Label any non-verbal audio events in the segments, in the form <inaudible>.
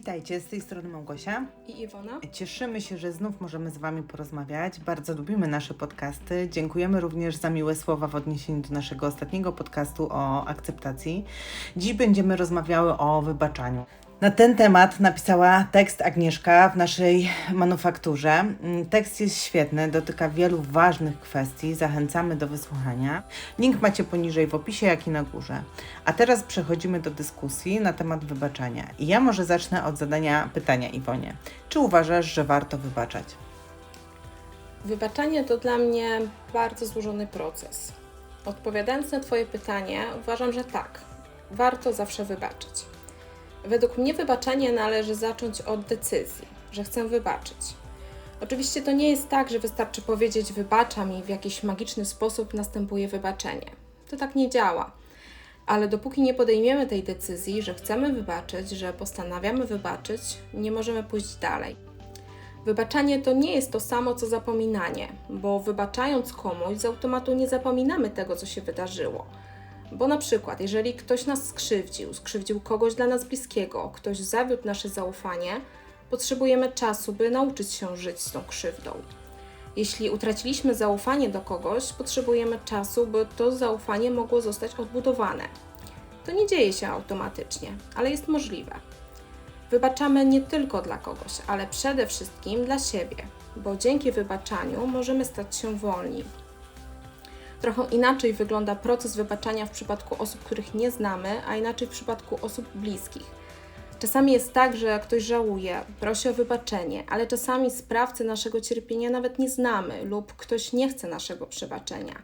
Witajcie, z tej strony Małgosia. i Iwona. Cieszymy się, że znów możemy z Wami porozmawiać. Bardzo lubimy nasze podcasty. Dziękujemy również za miłe słowa w odniesieniu do naszego ostatniego podcastu o akceptacji. Dziś będziemy rozmawiały o wybaczaniu. Na ten temat napisała tekst Agnieszka w naszej manufakturze. Mm, Tekst jest świetny, dotyka wielu ważnych kwestii. Zachęcamy do wysłuchania. Link macie poniżej w opisie, jak i na górze. A teraz przechodzimy do dyskusji na temat wybaczania. I ja może zacznę od zadania pytania Iwonie. Czy uważasz, że warto wybaczać? Wybaczanie to dla mnie bardzo złożony proces. Odpowiadając na Twoje pytanie, uważam, że tak, warto zawsze wybaczyć. Według mnie wybaczenie należy zacząć od decyzji, że chcę wybaczyć. Oczywiście to nie jest tak, że wystarczy powiedzieć wybaczam i w jakiś magiczny sposób następuje wybaczenie. To tak nie działa. Ale dopóki nie podejmiemy tej decyzji, że chcemy wybaczyć, że postanawiamy wybaczyć, nie możemy pójść dalej. Wybaczanie to nie jest to samo co zapominanie, bo wybaczając komuś z automatu nie zapominamy tego, co się wydarzyło. Bo na przykład, jeżeli ktoś nas skrzywdził, skrzywdził kogoś dla nas bliskiego, ktoś zawiódł nasze zaufanie, potrzebujemy czasu, by nauczyć się żyć z tą krzywdą. Jeśli utraciliśmy zaufanie do kogoś, potrzebujemy czasu, by to zaufanie mogło zostać odbudowane. To nie dzieje się automatycznie, ale jest możliwe. Wybaczamy nie tylko dla kogoś, ale przede wszystkim dla siebie, bo dzięki wybaczaniu możemy stać się wolni. Trochę inaczej wygląda proces wybaczania w przypadku osób, których nie znamy, a inaczej w przypadku osób bliskich. Czasami jest tak, że ktoś żałuje, prosi o wybaczenie, ale czasami sprawcy naszego cierpienia nawet nie znamy lub ktoś nie chce naszego przebaczenia.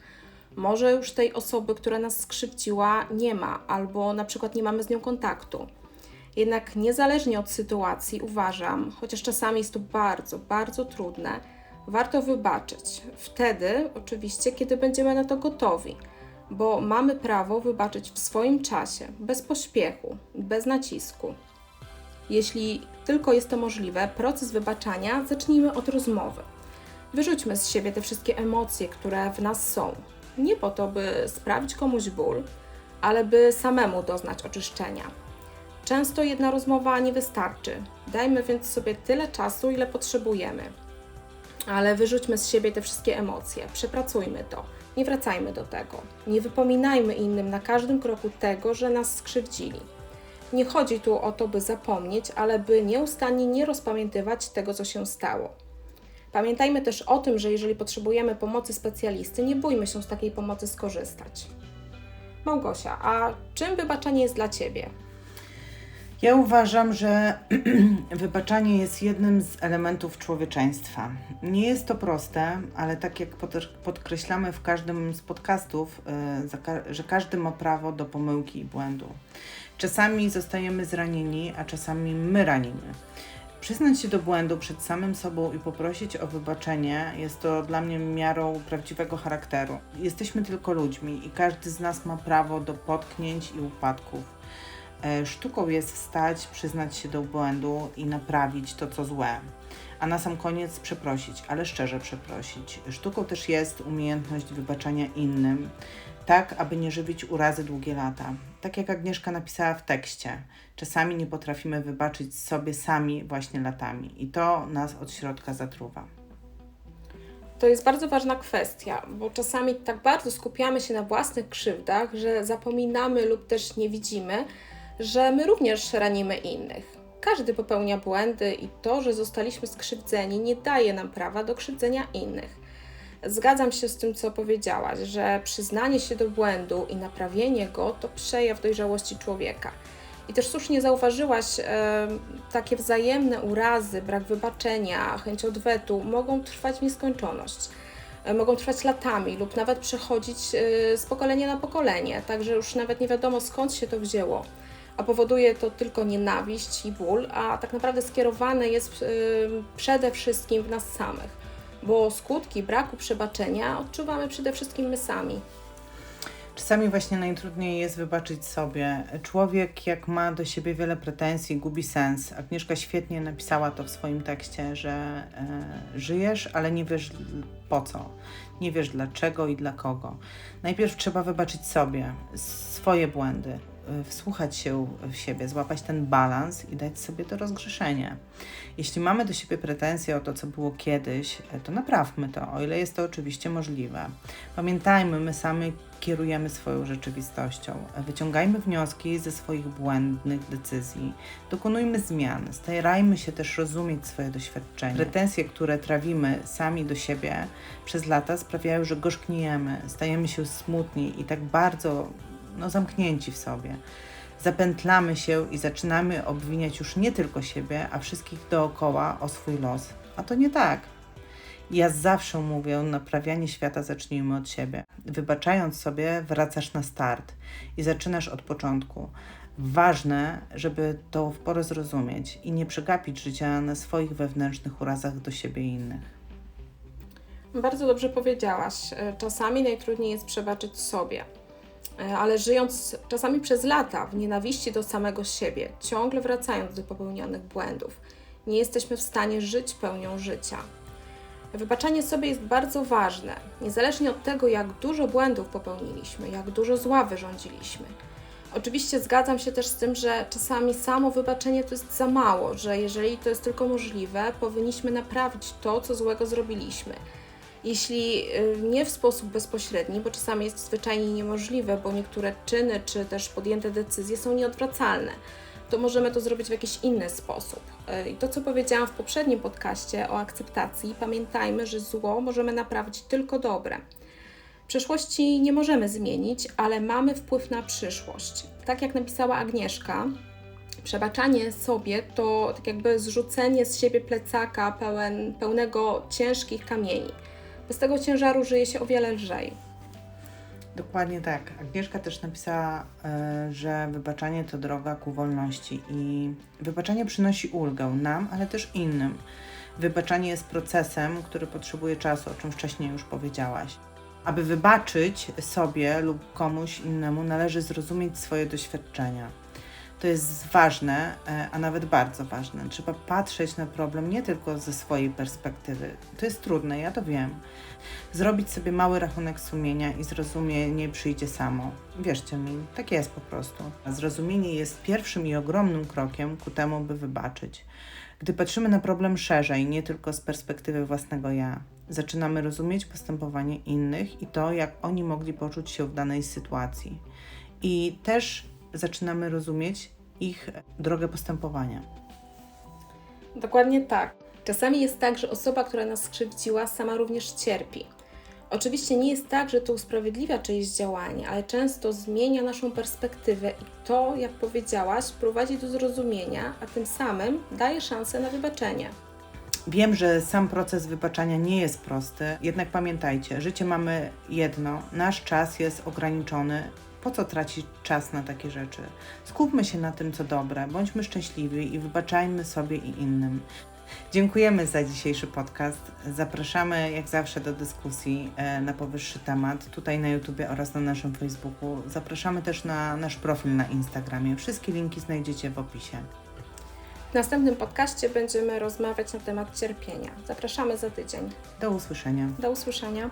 Może już tej osoby, która nas skrzywdziła, nie ma, albo na przykład nie mamy z nią kontaktu. Jednak niezależnie od sytuacji uważam, chociaż czasami jest to bardzo, bardzo trudne, warto wybaczyć. Wtedy, oczywiście, kiedy będziemy na to gotowi, bo mamy prawo wybaczyć w swoim czasie, bez pośpiechu, bez nacisku. Jeśli tylko jest to możliwe, proces wybaczania zacznijmy od rozmowy. Wyrzućmy z siebie te wszystkie emocje, które w nas są. Nie po to, by sprawić komuś ból, ale by samemu doznać oczyszczenia. Często jedna rozmowa nie wystarczy. Dajmy więc sobie tyle czasu, ile potrzebujemy. Ale wyrzućmy z siebie te wszystkie emocje, przepracujmy to, nie wracajmy do tego. Nie wypominajmy innym na każdym kroku tego, że nas skrzywdzili. Nie chodzi tu o to, by zapomnieć, ale by nieustannie nie rozpamiętywać tego, co się stało. Pamiętajmy też o tym, że jeżeli potrzebujemy pomocy specjalisty, nie bójmy się z takiej pomocy skorzystać. Małgosia, a czym wybaczenie jest dla Ciebie? Ja uważam, że <clears throat> wybaczanie jest jednym z elementów człowieczeństwa. Nie jest to proste, ale tak jak pod- podkreślamy w każdym z podcastów, y, że każdy ma prawo do pomyłki i błędu. Czasami zostajemy zranieni, a czasami my ranimy. Przyznać się do błędu przed samym sobą i poprosić o wybaczenie jest to dla mnie miarą prawdziwego charakteru. Jesteśmy tylko ludźmi i każdy z nas ma prawo do potknięć i upadków. E, Sztuką jest wstać, przyznać się do błędu i naprawić to, co złe. A na sam koniec przeprosić, ale szczerze przeprosić. Sztuką też jest umiejętność wybaczania innym, tak aby nie żywić urazy długie lata. Tak jak Agnieszka napisała w tekście, czasami nie potrafimy wybaczyć sobie sami właśnie latami i to nas od środka zatruwa. To jest bardzo ważna kwestia, bo czasami tak bardzo skupiamy się na własnych krzywdach, że zapominamy lub też nie widzimy, że my również ranimy innych. Każdy popełnia błędy i to, że zostaliśmy skrzywdzeni, nie daje nam prawa do krzywdzenia innych. Zgadzam się z tym, co powiedziałaś, że przyznanie się do błędu i naprawienie go to przejaw dojrzałości człowieka. I też słusznie zauważyłaś, e, takie wzajemne urazy, brak wybaczenia, chęć odwetu mogą trwać w nieskończoność. E, Mogą trwać latami lub nawet przechodzić e, z pokolenia na pokolenie, także już nawet nie wiadomo skąd się to wzięło. A powoduje to tylko nienawiść i ból, a tak naprawdę skierowane jest e, przede wszystkim w nas samych, bo skutki braku przebaczenia odczuwamy przede wszystkim my sami. Czasami właśnie najtrudniej jest wybaczyć sobie. Człowiek, jak ma do siebie wiele pretensji, gubi sens. Agnieszka świetnie napisała to w swoim tekście, że e, żyjesz, ale nie wiesz po co. Nie wiesz dlaczego i dla kogo. Najpierw trzeba wybaczyć sobie swoje błędy. Y, wsłuchać się w siebie, złapać ten balans i dać sobie to rozgrzeszenie. Jeśli mamy do siebie pretensje o to, co było kiedyś, y, to naprawmy to, o ile jest to oczywiście możliwe. Pamiętajmy, my sami kierujemy swoją rzeczywistością. Wyciągajmy wnioski ze swoich błędnych decyzji. Dokonujmy zmian. Starajmy się też rozumieć swoje doświadczenia. Pretensje, które trawimy sami do siebie przez lata sprawiają, że gorzkniejemy, stajemy się smutni i tak bardzo no, zamknięci w sobie. Zapętlamy się i zaczynamy obwiniać już nie tylko siebie, a wszystkich dookoła o swój los. A to nie tak. Ja zawsze mówię, naprawianie świata zacznijmy od siebie. Wybaczając sobie, wracasz na start i zaczynasz od początku. Ważne, żeby to w porę zrozumieć i nie przegapić życia na swoich wewnętrznych urazach do siebie i innych. Bardzo dobrze powiedziałaś. E, Czasami najtrudniej jest przebaczyć sobie. E, Ale żyjąc czasami przez lata w nienawiści do samego siebie, ciągle wracając do popełnionych błędów, nie jesteśmy w stanie żyć pełnią życia. Wybaczanie sobie jest bardzo ważne, niezależnie od tego, jak dużo błędów popełniliśmy, jak dużo zła wyrządziliśmy. Oczywiście zgadzam się też z tym, że czasami samo wybaczenie to jest za mało, że jeżeli to jest tylko możliwe, powinniśmy naprawić to, co złego zrobiliśmy. Jeśli y, nie w sposób bezpośredni, bo czasami jest zwyczajnie niemożliwe, bo niektóre czyny czy też podjęte decyzje są nieodwracalne, to możemy to zrobić w jakiś inny sposób. Y, I to, co powiedziałam w poprzednim podcaście o akceptacji, pamiętajmy, że zło możemy naprawić tylko dobre. Przeszłości nie możemy zmienić, ale mamy wpływ na przyszłość. Tak jak napisała Agnieszka, przebaczanie sobie to tak jakby zrzucenie z siebie plecaka pełen, pełnego ciężkich kamieni. Bez tego ciężaru żyje się o wiele lżej. Dokładnie tak. Agnieszka też napisała, e, że wybaczanie to droga ku wolności i wybaczanie przynosi ulgę nam, ale też innym. Wybaczanie jest procesem, który potrzebuje czasu, o czym wcześniej już powiedziałaś. Aby wybaczyć sobie lub komuś innemu, należy zrozumieć swoje doświadczenia. To jest ważne, e, a nawet bardzo ważne. Trzeba patrzeć na problem nie tylko ze swojej perspektywy. To jest trudne, ja to wiem. Zrobić sobie mały rachunek sumienia i zrozumienie przyjdzie samo. Wierzcie mi, tak jest po prostu. Zrozumienie jest pierwszym i ogromnym krokiem ku temu, by wybaczyć. Gdy patrzymy na problem szerzej, nie tylko z perspektywy własnego ja, zaczynamy rozumieć postępowanie innych i to, jak oni mogli poczuć się w danej sytuacji. I też zaczynamy rozumieć ich drogę postępowania. Dokładnie tak. Czasami jest tak, że osoba, która nas skrzywdziła, sama również cierpi. Oczywiście nie jest tak, że to usprawiedliwia czyjeś działanie, ale często zmienia naszą perspektywę i to, jak powiedziałaś, prowadzi do zrozumienia, a tym samym daje szansę na wybaczenie. Wiem, że sam proces wybaczania nie jest prosty, jednak pamiętajcie, życie mamy jedno, nasz czas jest ograniczony. Po co tracić czas na takie rzeczy? Skupmy się na tym, co dobre, bądźmy szczęśliwi i wybaczajmy sobie i innym. Dziękujemy za dzisiejszy podcast. Zapraszamy jak zawsze do dyskusji e, na powyższy temat tutaj na YouTubie oraz na naszym Facebooku. Zapraszamy też na nasz profil na Instagramie. Wszystkie linki znajdziecie w opisie. W następnym podcaście będziemy rozmawiać na temat cierpienia. Zapraszamy za tydzień. Do usłyszenia. Do usłyszenia.